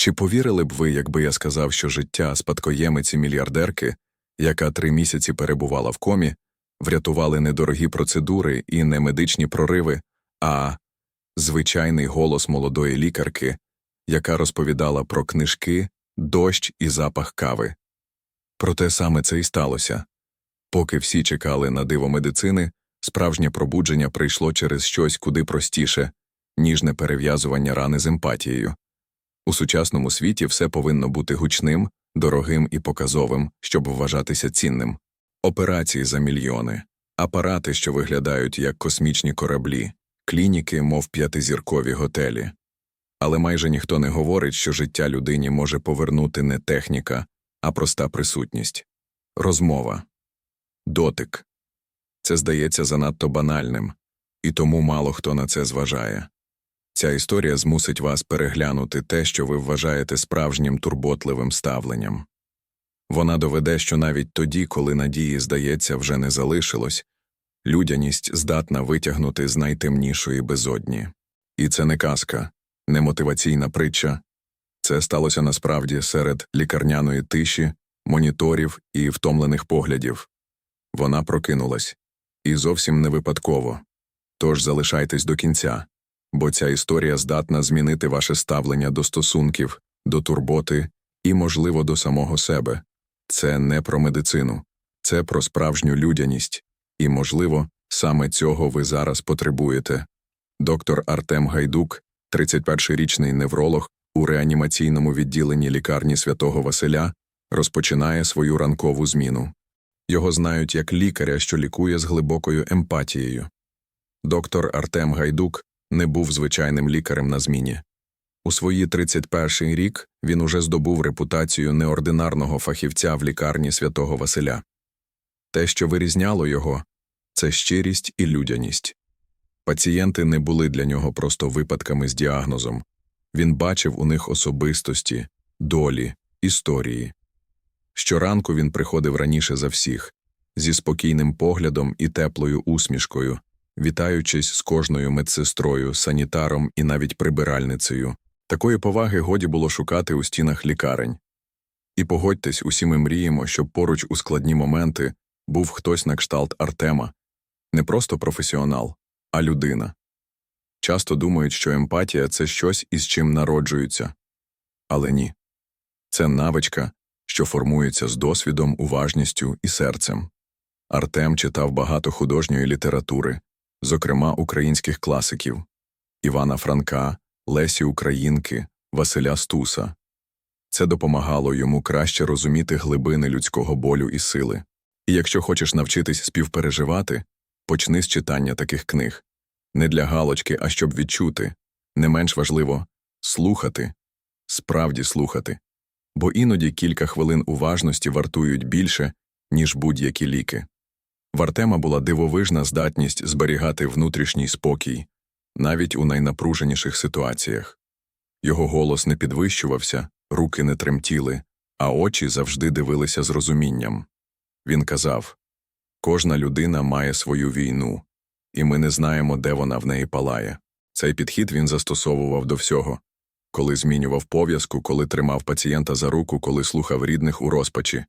Чи повірили б ви, якби я сказав, що життя спадкоємиці мільярдерки, яка три місяці перебувала в комі, врятували недорогі процедури і не медичні прориви, а звичайний голос молодої лікарки, яка розповідала про книжки, дощ і запах кави. Проте саме це і сталося. Поки всі чекали на диво медицини, справжнє пробудження прийшло через щось куди простіше, ніжне перев'язування рани з емпатією. У сучасному світі все повинно бути гучним, дорогим і показовим, щоб вважатися цінним. Операції за мільйони, апарати, що виглядають як космічні кораблі, клініки, мов п'ятизіркові готелі. Але майже ніхто не говорить, що життя людині може повернути не техніка, а проста присутність. Розмова. Дотик. Це здається занадто банальним, і тому мало хто на це зважає. Ця історія змусить вас переглянути те, що ви вважаєте справжнім турботливим ставленням. Вона доведе, що навіть тоді, коли надії, здається, вже не залишилось, людяність здатна витягнути з найтемнішої безодні. І це не казка, не мотиваційна притча. Це сталося насправді серед лікарняної тиші, моніторів і втомлених поглядів. Вона прокинулась. І зовсім не випадково. Тож залишайтесь до кінця, бо ця історія здатна змінити ваше ставлення до стосунків, до турботи і, можливо, до самого себе. Це не про медицину, це про справжню людяність, і, можливо, саме цього ви зараз потребуєте. Доктор Артем Гайдук, 31-річний невролог у реанімаційному відділенні лікарні святого Василя, розпочинає свою ранкову зміну. Його знають як лікаря, що лікує з глибокою емпатією. Доктор Артем Гайдук не був звичайним лікарем на зміні. У свої 31-й рік він уже здобув репутацію неординарного фахівця в лікарні святого Василя. Те, що вирізняло його, це щирість і людяність. Пацієнти не були для нього просто випадками з діагнозом він бачив у них особистості, долі, історії. Щоранку він приходив раніше за всіх, зі спокійним поглядом і теплою усмішкою, вітаючись з кожною медсестрою, санітаром і навіть прибиральницею. Такої поваги годі було шукати у стінах лікарень. І погодьтесь, усі ми мріємо, щоб поруч у складні моменти був хтось на кшталт Артема, не просто професіонал, а людина. Часто думають, що емпатія це щось, із чим народжуються. Але ні. Це навичка, що формується з досвідом, уважністю і серцем. Артем читав багато художньої літератури, зокрема українських класиків Івана Франка, Лесі Українки, Василя Стуса. Це допомагало йому краще розуміти глибини людського болю і сили. І якщо хочеш навчитись співпереживати, почни з читання таких книг не для галочки, а щоб відчути, не менш важливо слухати, справді слухати бо іноді кілька хвилин уважності вартують більше, ніж будь-які ліки. В Артема була дивовижна здатність зберігати внутрішній спокій, навіть у найнапруженіших ситуаціях. Його голос не підвищувався, руки не тремтіли, а очі завжди дивилися з розумінням. Він казав кожна людина має свою війну, і ми не знаємо, де вона в неї палає. Цей підхід він застосовував до всього коли змінював пов'язку, коли тримав пацієнта за руку, коли слухав рідних у розпачі.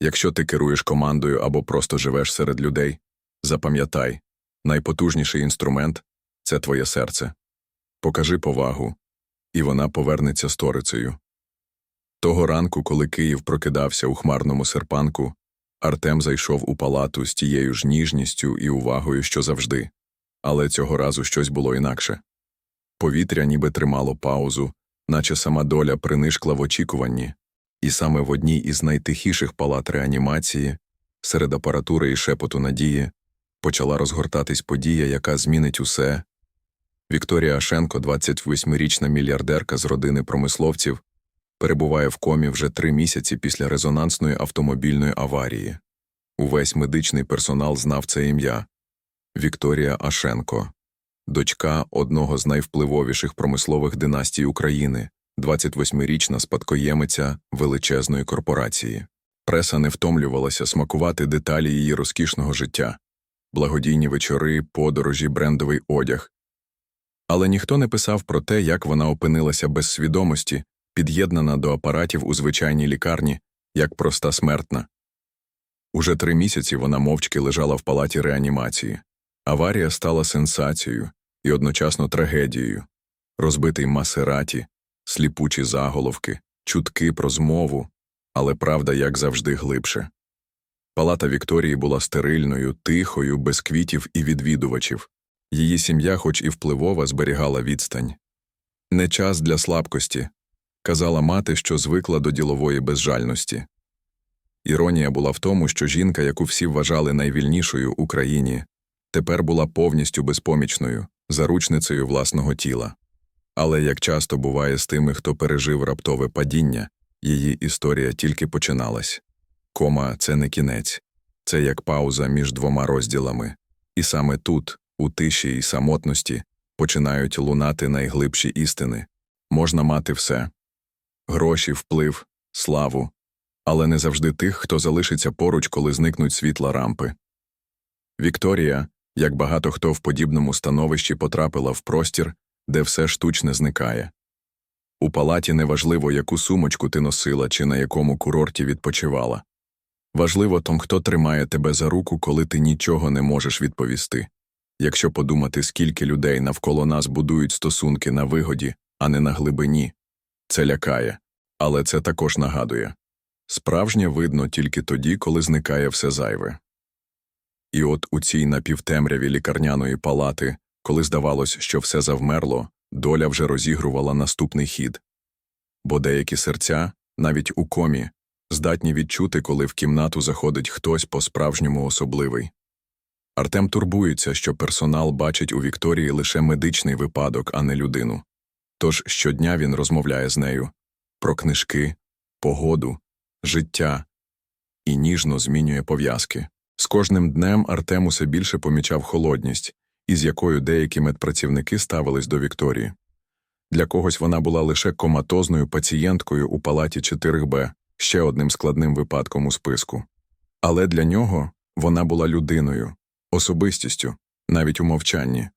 Якщо ти керуєш командою або просто живеш серед людей, запам'ятай найпотужніший інструмент це твоє серце. Покажи повагу, і вона повернеться сторицею. Того ранку, коли Київ прокидався у хмарному серпанку, Артем зайшов у палату з тією ж ніжністю і увагою, що завжди, але цього разу щось було інакше. Повітря ніби тримало паузу, наче сама доля принишкла в очікуванні, і саме в одній із найтихіших палат реанімації, серед апаратури і шепоту надії, почала розгортатись подія, яка змінить усе. Вікторія Ашенко, 28-річна мільярдерка з родини промисловців, перебуває в комі вже три місяці після резонансної автомобільної аварії. Увесь медичний персонал знав це ім'я Вікторія Ашенко дочка одного з найвпливовіших промислових династій України, 28-річна спадкоємиця величезної корпорації. Преса не втомлювалася смакувати деталі її розкішного життя, благодійні вечори, подорожі, брендовий одяг. Але ніхто не писав про те, як вона опинилася без свідомості під'єднана до апаратів у звичайній лікарні, як проста смертна. Уже три місяці вона мовчки лежала в палаті реанімації. Аварія стала сенсацією і одночасно трагедією. Розбитий Масераті, сліпучі заголовки, чутки про змову, але правда, як завжди, глибше. Палата Вікторії була стерильною, тихою, без квітів і відвідувачів. Її сім'я, хоч і впливова, зберігала відстань. Не час для слабкості, казала мати, що звикла до ділової безжальності. Іронія була в тому, що жінка, яку всі вважали найвільнішою у країні, тепер була повністю безпомічною, заручницею власного тіла. Але як часто буває з тими, хто пережив раптове падіння, її історія тільки починалась. Кома це не кінець, це як пауза між двома розділами. І саме тут, у тиші і самотності, починають лунати найглибші істини. Можна мати все гроші, вплив, славу, але не завжди тих, хто залишиться поруч, коли зникнуть світла рампи. Вікторія, як багато хто в подібному становищі потрапила в простір, де все штучне зникає. У палаті неважливо, яку сумочку ти носила чи на якому курорті відпочивала. Важливо том, хто тримає тебе за руку, коли ти нічого не можеш відповісти. Якщо подумати, скільки людей навколо нас будують стосунки на вигоді, а не на глибині, це лякає, але це також нагадує справжнє видно тільки тоді, коли зникає все зайве. І от у цій напівтемряві лікарняної палати, коли здавалось, що все завмерло, доля вже розігрувала наступний хід. Бо деякі серця, навіть у комі, здатні відчути, коли в кімнату заходить хтось по-справжньому особливий. Артем турбується, що персонал бачить у Вікторії лише медичний випадок, а не людину. Тож щодня він розмовляє з нею про книжки, погоду, життя і ніжно змінює пов'язки. З кожним днем Артем усе більше помічав холодність, із якою деякі медпрацівники ставились до Вікторії. Для когось вона була лише коматозною пацієнткою у палаті 4Б, ще одним складним випадком у списку. Але для нього вона була людиною, особистістю, навіть у мовчанні.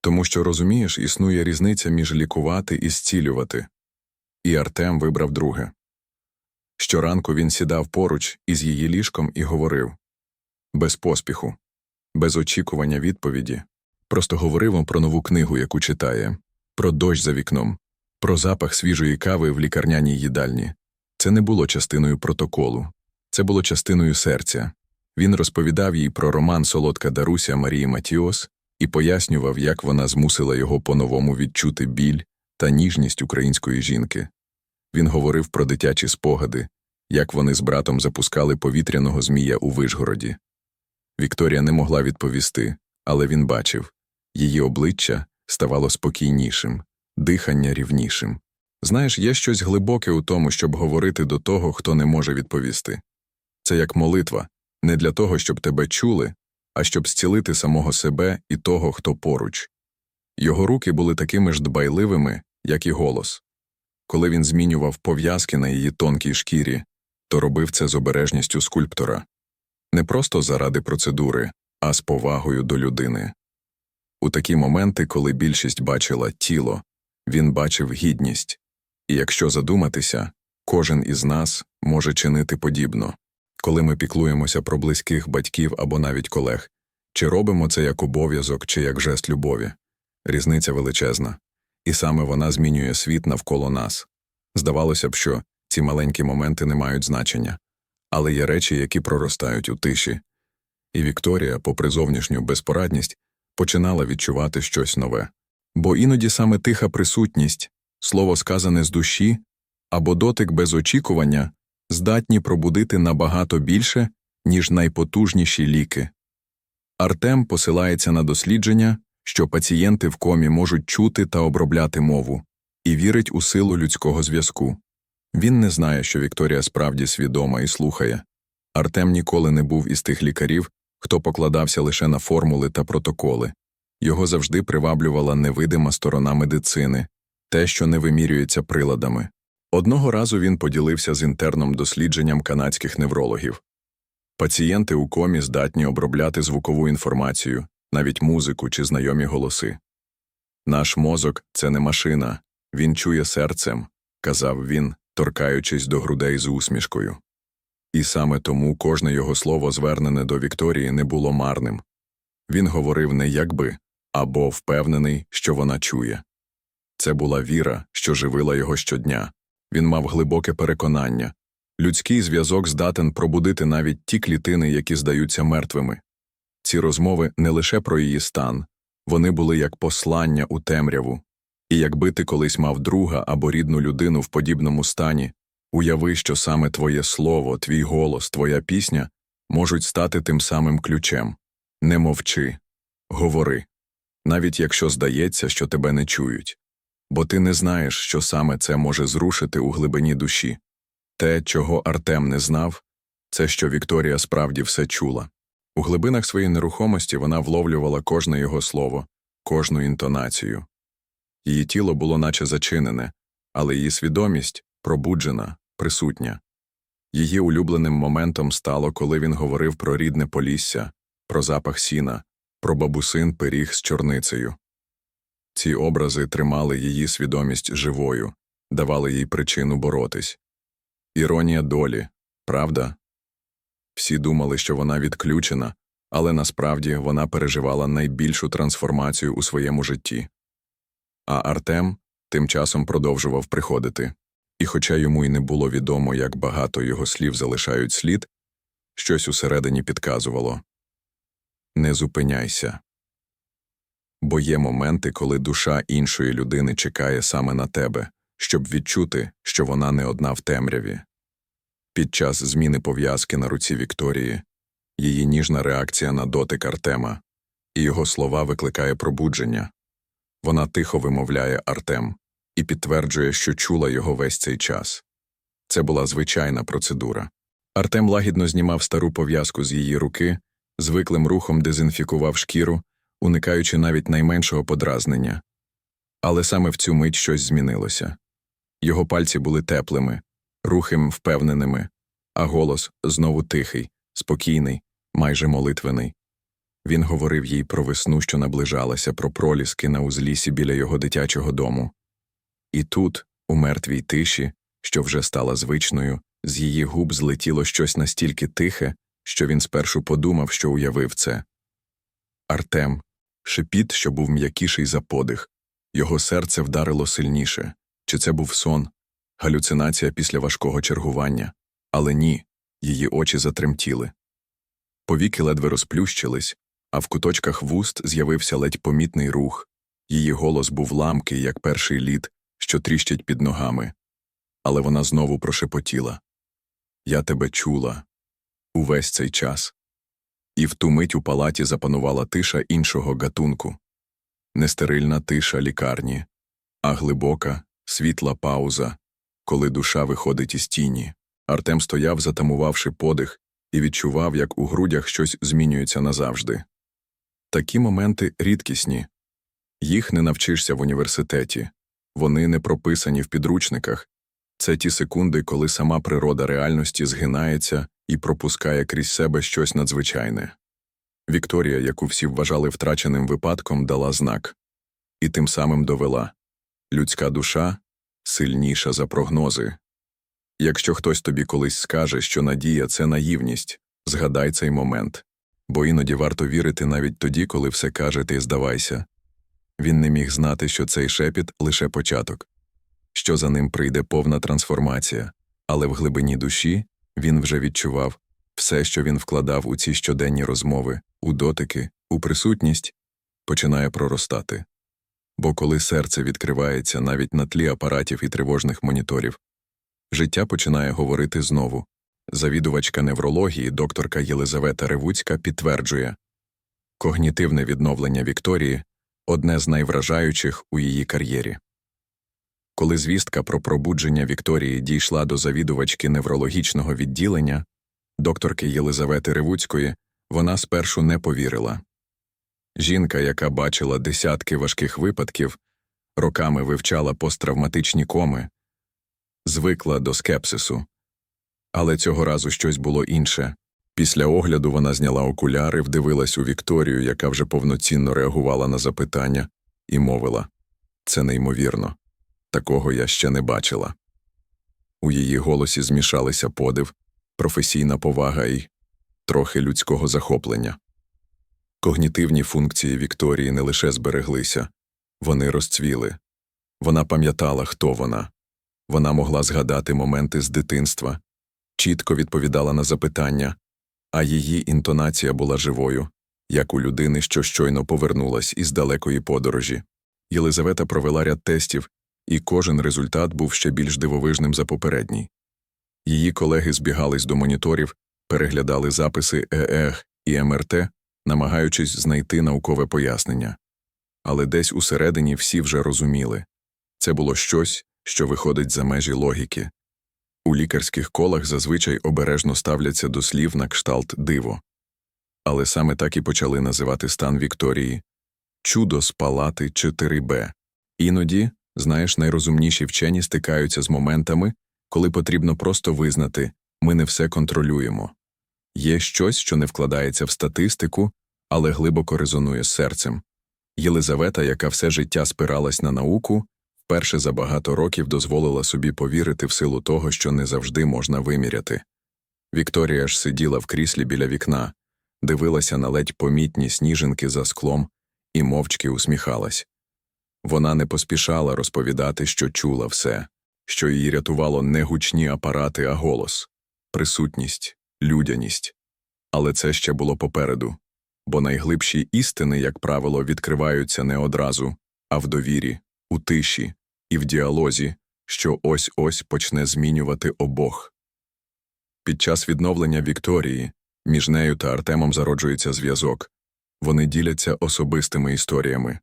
Тому що, розумієш, існує різниця між лікувати і зцілювати. І Артем вибрав друге. Щоранку він сідав поруч із її ліжком і говорив без поспіху, без очікування відповіді, просто говорив вам про нову книгу, яку читає, про дощ за вікном, про запах свіжої кави в лікарняній їдальні. Це не було частиною протоколу, це було частиною серця. Він розповідав їй про роман Солодка Даруся Марії Матіос і пояснював, як вона змусила його по-новому відчути біль та ніжність української жінки. Він говорив про дитячі спогади, як вони з братом запускали повітряного змія у Вишгороді. Вікторія не могла відповісти, але він бачив її обличчя ставало спокійнішим, дихання рівнішим. Знаєш, є щось глибоке у тому, щоб говорити до того, хто не може відповісти. Це як молитва, не для того, щоб тебе чули, а щоб зцілити самого себе і того, хто поруч. Його руки були такими ж дбайливими, як і голос. Коли він змінював пов'язки на її тонкій шкірі, то робив це з обережністю скульптора не просто заради процедури, а з повагою до людини. У такі моменти, коли більшість бачила тіло, він бачив гідність, і якщо задуматися, кожен із нас може чинити подібно. Коли ми піклуємося про близьких батьків або навіть колег, чи робимо це як обов'язок, чи як жест любові. Різниця величезна, і саме вона змінює світ навколо нас. Здавалося б, що ці маленькі моменти не мають значення, але є речі, які проростають у тиші. І Вікторія, попри зовнішню безпорадність, починала відчувати щось нове. Бо іноді саме тиха присутність, слово сказане з душі або дотик без очікування здатні пробудити набагато більше, ніж найпотужніші ліки. Артем посилається на дослідження, що пацієнти в комі можуть чути та обробляти мову, і вірить у силу людського зв'язку. Він не знає, що Вікторія справді свідома і слухає. Артем ніколи не був із тих лікарів, хто покладався лише на формули та протоколи. Його завжди приваблювала невидима сторона медицини, те, що не вимірюється приладами. Одного разу він поділився з інтерном дослідженням канадських неврологів. Пацієнти у комі здатні обробляти звукову інформацію, навіть музику чи знайомі голоси. Наш мозок це не машина, він чує серцем, казав він, торкаючись до грудей з усмішкою. І саме тому кожне його слово, звернене до Вікторії, не було марним. Він говорив не якби, або впевнений, що вона чує. Це була віра, що живила його щодня. Він мав глибоке переконання. Людський зв'язок здатен пробудити навіть ті клітини, які здаються мертвими. Ці розмови не лише про її стан, вони були як послання у темряву. І якби ти колись мав друга або рідну людину в подібному стані, уяви, що саме твоє слово, твій голос, твоя пісня можуть стати тим самим ключем. Не мовчи, говори, навіть якщо здається, що тебе не чують. Бо ти не знаєш, що саме це може зрушити у глибині душі. Те, чого Артем не знав, це що Вікторія справді все чула. У глибинах своєї нерухомості вона вловлювала кожне його слово, кожну інтонацію. Її тіло було наче зачинене, але її свідомість пробуджена, присутня. Її улюбленим моментом стало, коли він говорив про рідне полісся, про запах сіна, про бабусин пиріг з чорницею. Ці образи тримали її свідомість живою, давали їй причину боротись. Іронія долі, правда? Всі думали, що вона відключена, але насправді вона переживала найбільшу трансформацію у своєму житті. А Артем тим часом продовжував приходити. І хоча йому й не було відомо, як багато його слів залишають слід, щось усередині підказувало Не зупиняйся. Бо є моменти, коли душа іншої людини чекає саме на тебе, щоб відчути, що вона не одна в темряві. Під час зміни пов'язки на руці Вікторії, її ніжна реакція на дотик Артема, і його слова викликає пробудження. Вона тихо вимовляє Артем і підтверджує, що чула його весь цей час. Це була звичайна процедура. Артем лагідно знімав стару пов'язку з її руки, звиклим рухом дезінфікував шкіру, уникаючи навіть найменшого подразнення. Але саме в цю мить щось змінилося. Його пальці були теплими, рухи впевненими, а голос знову тихий, спокійний, майже молитвений. Він говорив їй про весну, що наближалася, про проліски на узлісі біля його дитячого дому. І тут, у мертвій тиші, що вже стала звичною, з її губ злетіло щось настільки тихе, що він спершу подумав, що уявив це. Артем, шепіт, що був м'якіший за подих, його серце вдарило сильніше. Чи це був сон, галюцинація після важкого чергування? Але ні, її очі затремтіли. Повіки ледве розплющились, а в куточках вуст з'явився ледь помітний рух. Її голос був ламкий, як перший лід, що тріщить під ногами. Але вона знову прошепотіла Я тебе чула увесь цей час. І в ту мить у палаті запанувала тиша іншого гатунку не стерильна тиша лікарні, а глибока, світла пауза, коли душа виходить із тіні. Артем стояв, затамувавши подих, і відчував, як у грудях щось змінюється назавжди. Такі моменти рідкісні. Їх не навчишся в університеті, вони не прописані в підручниках. Це ті секунди, коли сама природа реальності згинається і пропускає крізь себе щось надзвичайне. Вікторія, яку всі вважали втраченим випадком, дала знак і тим самим довела людська душа сильніша за прогнози. Якщо хтось тобі колись скаже, що надія це наївність, згадай цей момент, бо іноді варто вірити навіть тоді, коли все каже ти здавайся. Він не міг знати, що цей шепіт лише початок, що за ним прийде повна трансформація, але в глибині душі він вже відчував все, що він вкладав у ці щоденні розмови, у дотики, у присутність, починає проростати. Бо коли серце відкривається навіть на тлі апаратів і тривожних моніторів, життя починає говорити знову. Завідувачка неврології, докторка Єлизавета Ревуцька, підтверджує когнітивне відновлення Вікторії одне з найвражаючих у її кар'єрі. Коли звістка про пробудження Вікторії дійшла до завідувачки неврологічного відділення, докторки Єлизавети Ревуцької, вона спершу не повірила. Жінка, яка бачила десятки важких випадків, роками вивчала посттравматичні коми, звикла до скепсису. Але цього разу щось було інше. Після огляду вона зняла окуляри, вдивилась у Вікторію, яка вже повноцінно реагувала на запитання, і мовила це неймовірно. Такого я ще не бачила. У її голосі змішалися подив, професійна повага і трохи людського захоплення. Когнітивні функції Вікторії не лише збереглися, вони розцвіли. Вона пам'ятала, хто вона. Вона могла згадати моменти з дитинства, чітко відповідала на запитання, а її інтонація була живою, як у людини, що щойно повернулась із далекої подорожі. Єлизавета провела ряд тестів, і кожен результат був ще більш дивовижним за попередній. Її колеги збігались до моніторів, переглядали записи ЕЕГ і МРТ, намагаючись знайти наукове пояснення. Але десь усередині всі вже розуміли це було щось, що виходить за межі логіки. У лікарських колах зазвичай обережно ставляться до слів на кшталт диво. Але саме так і почали називати стан Вікторії чудо з палати 4Б. Іноді, знаєш, найрозумніші вчені стикаються з моментами, коли потрібно просто визнати ми не все контролюємо. Є щось, що не вкладається в статистику, але глибоко резонує з серцем. Єлизавета, яка все життя спиралась на науку, вперше за багато років дозволила собі повірити в силу того, що не завжди можна виміряти. Вікторія ж сиділа в кріслі біля вікна, дивилася на ледь помітні сніжинки за склом і мовчки усміхалась. Вона не поспішала розповідати, що чула все, що її рятувало не гучні апарати, а голос, присутність, людяність. Але це ще було попереду, бо найглибші істини, як правило, відкриваються не одразу, а в довірі, у тиші і в діалозі, що ось ось почне змінювати обох. Під час відновлення Вікторії між нею та Артемом зароджується зв'язок. Вони діляться особистими історіями.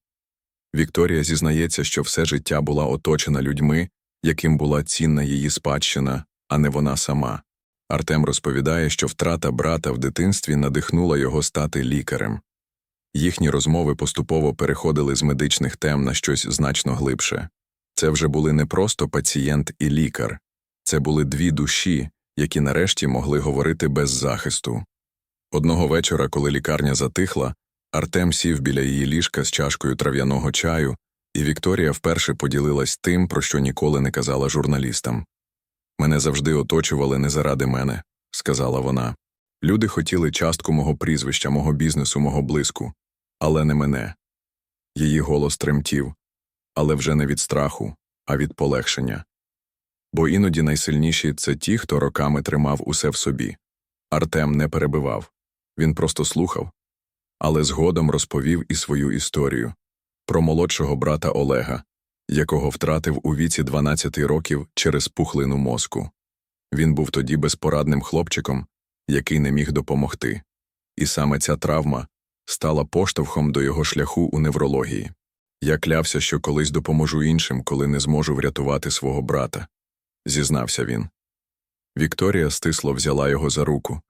Вікторія зізнається, що все життя була оточена людьми, яким була цінна її спадщина, а не вона сама. Артем розповідає, що втрата брата в дитинстві надихнула його стати лікарем. Їхні розмови поступово переходили з медичних тем на щось значно глибше. Це вже були не просто пацієнт і лікар, це були дві душі, які нарешті могли говорити без захисту. Одного вечора, коли лікарня затихла, Артем сів біля її ліжка з чашкою трав'яного чаю, і Вікторія вперше поділилась тим, про що ніколи не казала журналістам. Мене завжди оточували не заради мене, сказала вона. Люди хотіли частку мого прізвища, мого бізнесу, мого блиску, але не мене. Її голос тремтів, але вже не від страху, а від полегшення. Бо іноді найсильніші це ті, хто роками тримав усе в собі. Артем не перебивав, він просто слухав, але згодом розповів і свою історію про молодшого брата Олега, якого втратив у віці 12 років через пухлину мозку. Він був тоді безпорадним хлопчиком, який не міг допомогти. І саме ця травма стала поштовхом до його шляху у неврології. Я клявся, що колись допоможу іншим, коли не зможу врятувати свого брата, зізнався він. Вікторія стисло взяла його за руку,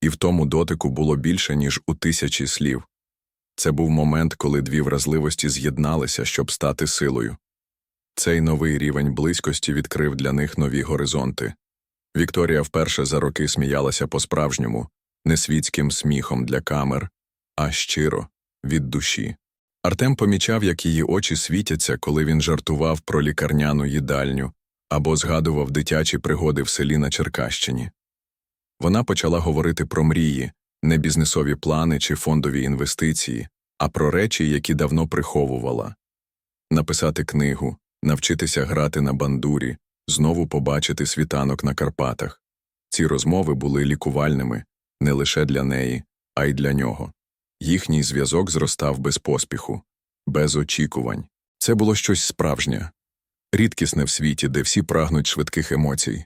і в тому дотику було більше, ніж у тисячі слів. Це був момент, коли дві вразливості з'єдналися, щоб стати силою. Цей новий рівень близькості відкрив для них нові горизонти. Вікторія вперше за роки сміялася по-справжньому, не світським сміхом для камер, а щиро, від душі. Артем помічав, як її очі світяться, коли він жартував про лікарняну їдальню або згадував дитячі пригоди в селі на Черкащині. Вона почала говорити про мрії, не бізнесові плани чи фондові інвестиції, а про речі, які давно приховувала написати книгу, навчитися грати на бандурі, знову побачити світанок на Карпатах. Ці розмови були лікувальними не лише для неї, а й для нього. Їхній зв'язок зростав без поспіху, без очікувань. Це було щось справжнє, рідкісне в світі, де всі прагнуть швидких емоцій.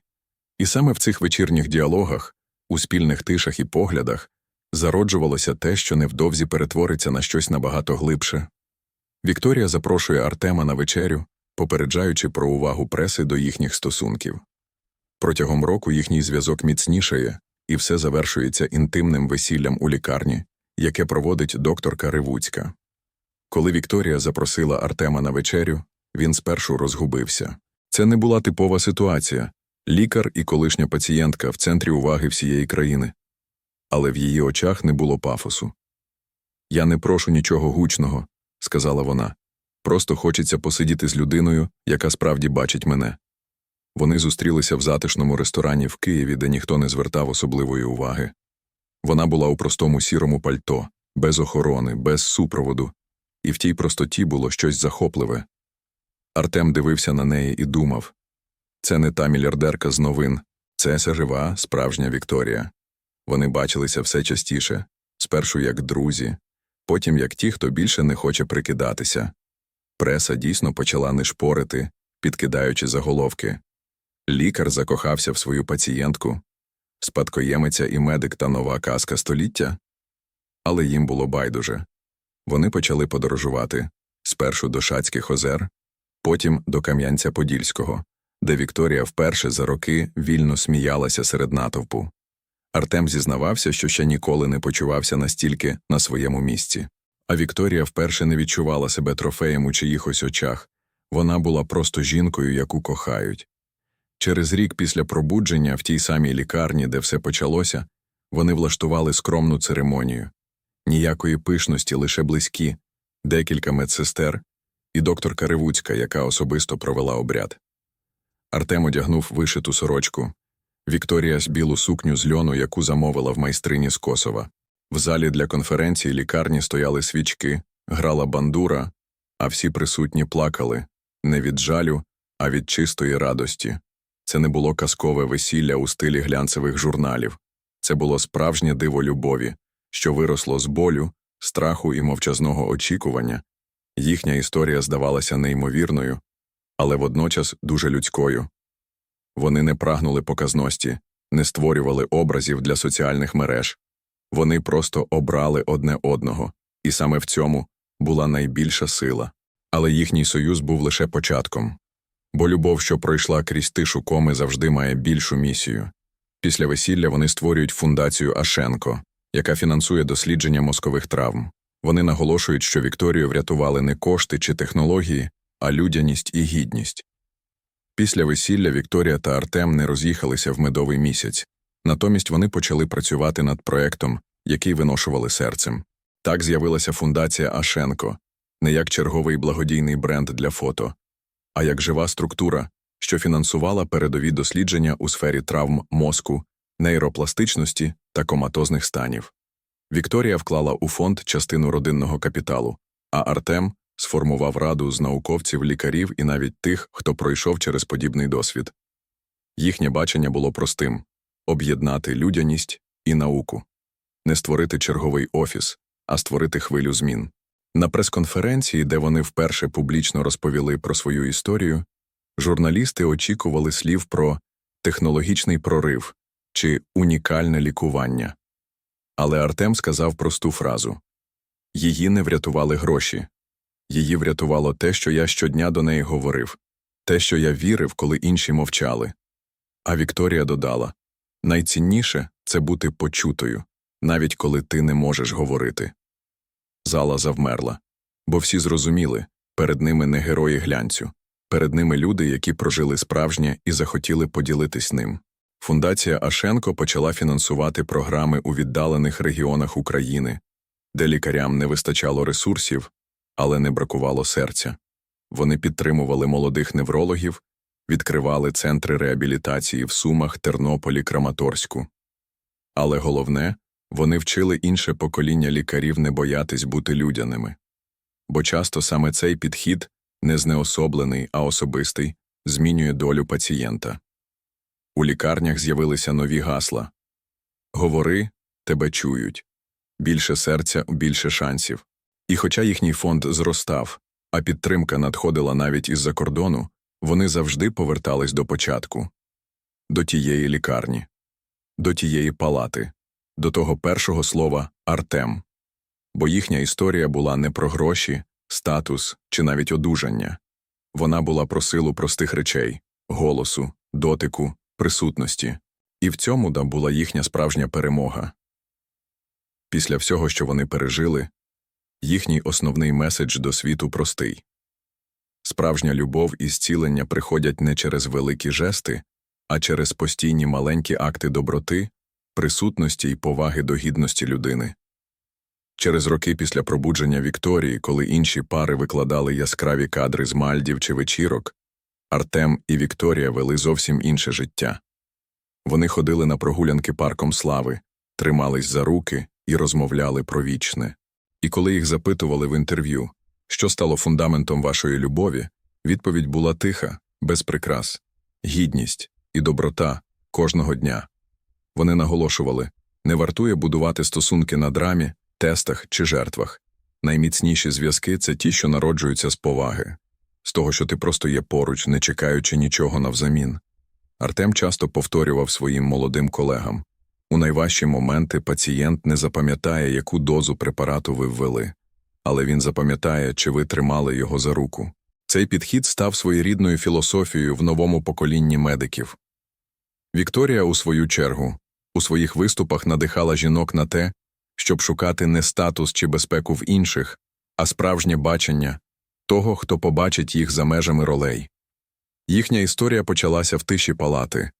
І саме в цих вечірніх діалогах, у спільних тишах і поглядах, зароджувалося те, що невдовзі перетвориться на щось набагато глибше. Вікторія запрошує Артема на вечерю, попереджаючи про увагу преси до їхніх стосунків. Протягом року їхній зв'язок міцнішає, і все завершується інтимним весіллям у лікарні, яке проводить докторка Ривуцька. Коли Вікторія запросила Артема на вечерю, він спершу розгубився. Це не була типова ситуація лікар і колишня пацієнтка в центрі уваги всієї країни. Але в її очах не було пафосу. Я не прошу нічого гучного, сказала вона. Просто хочеться посидіти з людиною, яка справді бачить мене. Вони зустрілися в затишному ресторані в Києві, де ніхто не звертав особливої уваги. Вона була у простому сірому пальто, без охорони, без супроводу, і в тій простоті було щось захопливе. Артем дивився на неї і думав це не та мільярдерка з новин, це жива, справжня Вікторія. Вони бачилися все частіше, спершу як друзі, потім як ті, хто більше не хоче прикидатися. Преса дійсно почала нишпорити, підкидаючи заголовки. Лікар закохався в свою пацієнтку, спадкоємиця і медик та нова казка століття. Але їм було байдуже. Вони почали подорожувати спершу до Шацьких озер, потім до Кам'янця-Подільського, де Вікторія вперше за роки вільно сміялася серед натовпу. Артем зізнавався, що ще ніколи не почувався настільки на своєму місці. А Вікторія вперше не відчувала себе трофеєм у чиїхось очах вона була просто жінкою, яку кохають. Через рік після пробудження в тій самій лікарні, де все почалося, вони влаштували скромну церемонію ніякої пишності, лише близькі, декілька медсестер і докторка Ревуцька, яка особисто провела обряд. Артем одягнув вишиту сорочку, Вікторія з білу сукню з льону, яку замовила в майстрині з Косова. В залі для конференції лікарні стояли свічки, грала бандура, а всі присутні плакали не від жалю, а від чистої радості. Це не було казкове весілля у стилі глянцевих журналів, це було справжнє диво любові, що виросло з болю, страху і мовчазного очікування. Їхня історія здавалася неймовірною, але водночас дуже людською. Вони не прагнули показності, не створювали образів для соціальних мереж. Вони просто обрали одне одного, і саме в цьому була найбільша сила. Але їхній союз був лише початком. Бо любов, що пройшла крізь тишу коми, завжди має більшу місію. Після весілля вони створюють фундацію Ашенко, яка фінансує дослідження мозкових травм. Вони наголошують, що Вікторію врятували не кошти чи технології, а людяність і гідність. Після весілля Вікторія та Артем не роз'їхалися в медовий місяць, натомість вони почали працювати над проектом, який виношували серцем. Так з'явилася фундація Ашенко, не як черговий благодійний бренд для фото, а як жива структура, що фінансувала передові дослідження у сфері травм мозку, нейропластичності та коматозних станів. Вікторія вклала у фонд частину родинного капіталу, а Артем сформував раду з науковців, лікарів і навіть тих, хто пройшов через подібний досвід. Їхнє бачення було простим об'єднати людяність і науку, не створити черговий офіс, а створити хвилю змін. На прес-конференції, де вони вперше публічно розповіли про свою історію, журналісти очікували слів про технологічний прорив чи унікальне лікування. Але Артем сказав просту фразу її не врятували гроші, її врятувало те, що я щодня до неї говорив, те, що я вірив, коли інші мовчали. А Вікторія додала найцінніше це бути почутою, навіть коли ти не можеш говорити. Зала завмерла, бо всі зрозуміли перед ними не герої глянцю, перед ними люди, які прожили справжнє і захотіли поділитись ним. Фундація Ашенко почала фінансувати програми у віддалених регіонах України, де лікарям не вистачало ресурсів, але не бракувало серця. Вони підтримували молодих неврологів, відкривали центри реабілітації в Сумах, Тернополі, Краматорську. Але головне, вони вчили інше покоління лікарів не боятись бути людяними. Бо часто саме цей підхід, не знеособлений, а особистий, змінює долю пацієнта. У лікарнях з'явилися нові гасла Говори, тебе чують більше серця, більше шансів. І хоча їхній фонд зростав, а підтримка надходила навіть із-за кордону, вони завжди повертались до початку, до тієї лікарні, до тієї палати, до того першого слова Артем. Бо їхня історія була не про гроші, статус чи навіть одужання вона була про силу простих речей, голосу, дотику, присутності, і в цьому да була їхня справжня перемога. Після всього, що вони пережили, Їхній основний меседж до світу простий справжня любов і зцілення приходять не через великі жести, а через постійні маленькі акти доброти, присутності й поваги до гідності людини. Через роки після пробудження Вікторії, коли інші пари викладали яскраві кадри з мальдів чи вечірок, Артем і Вікторія вели зовсім інше життя. Вони ходили на прогулянки парком слави, тримались за руки і розмовляли про вічне. І коли їх запитували в інтерв'ю, що стало фундаментом вашої любові, відповідь була тиха, без прикрас, гідність і доброта кожного дня. Вони наголошували не вартує будувати стосунки на драмі, тестах чи жертвах. Найміцніші зв'язки це ті, що народжуються з поваги, з того, що ти просто є поруч, не чекаючи нічого навзамін. Артем часто повторював своїм молодим колегам у найважчі моменти пацієнт не запам'ятає, яку дозу препарату ви ввели, але він запам'ятає, чи ви тримали його за руку. Цей підхід став своєрідною філософією в новому поколінні медиків. Вікторія, у свою чергу, у своїх виступах надихала жінок на те, щоб шукати не статус чи безпеку в інших, а справжнє бачення того, хто побачить їх за межами ролей. Їхня історія почалася в тиші палати,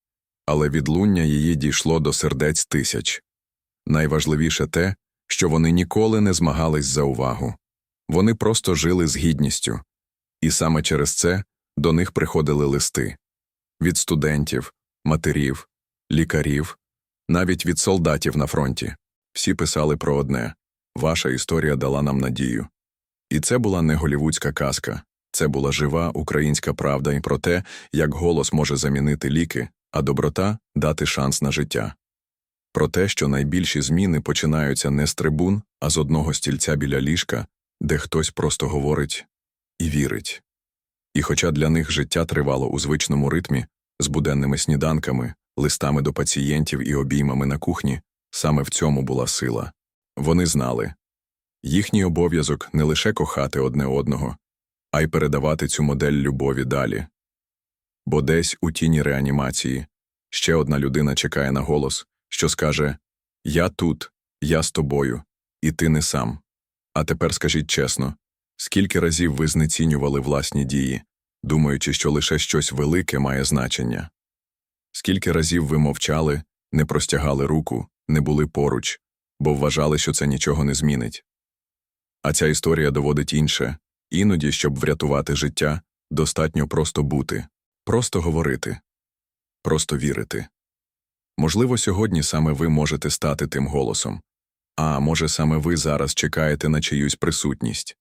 але відлуння її дійшло до сердець тисяч. Найважливіше те, що вони ніколи не змагались за увагу. Вони просто жили з гідністю. І саме через це до них приходили листи від студентів, матерів, лікарів, навіть від солдатів на фронті. Всі писали про одне ваша історія дала нам надію. І це була не голівудська казка, це була жива українська правда і про те, як голос може замінити ліки, а доброта дати шанс на життя. Про те, що найбільші зміни починаються не з трибун, а з одного стільця біля ліжка, де хтось просто говорить і вірить. І хоча для них життя тривало у звичному ритмі, з буденними сніданками, листами до пацієнтів і обіймами на кухні, саме в цьому була сила. Вони знали їхній обов'язок не лише кохати одне одного, а й передавати цю модель любові далі. Бо десь у тіні реанімації ще одна людина чекає на голос, що скаже Я тут, я з тобою, і ти не сам. А тепер скажіть чесно, скільки разів ви знецінювали власні дії, думаючи, що лише щось велике має значення? Скільки разів ви мовчали, не простягали руку, не були поруч, бо вважали, що це нічого не змінить? А ця історія доводить інше іноді, щоб врятувати життя, достатньо просто бути, просто говорити, просто вірити. Можливо, сьогодні саме ви можете стати тим голосом, а може, саме ви зараз чекаєте на чиюсь присутність.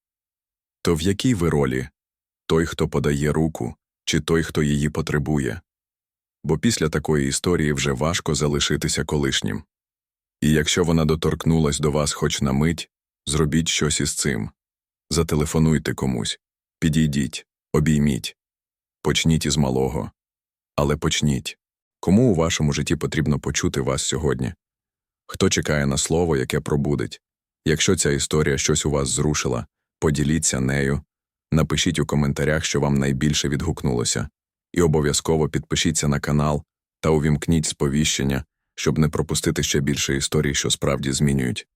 То в якій ви ролі той, хто подає руку, чи той, хто її потребує? Бо після такої історії вже важко залишитися колишнім. І якщо вона доторкнулась до вас хоч на мить, зробіть щось із цим. Зателефонуйте комусь, підійдіть, обійміть, почніть із малого. Але почніть. Кому у вашому житті потрібно почути вас сьогодні? Хто чекає на слово, яке пробудить? Якщо ця історія щось у вас зрушила, поділіться нею, напишіть у коментарях, що вам найбільше відгукнулося, і обов'язково підпишіться на канал та увімкніть сповіщення, щоб не пропустити ще більше історій, що справді змінюють.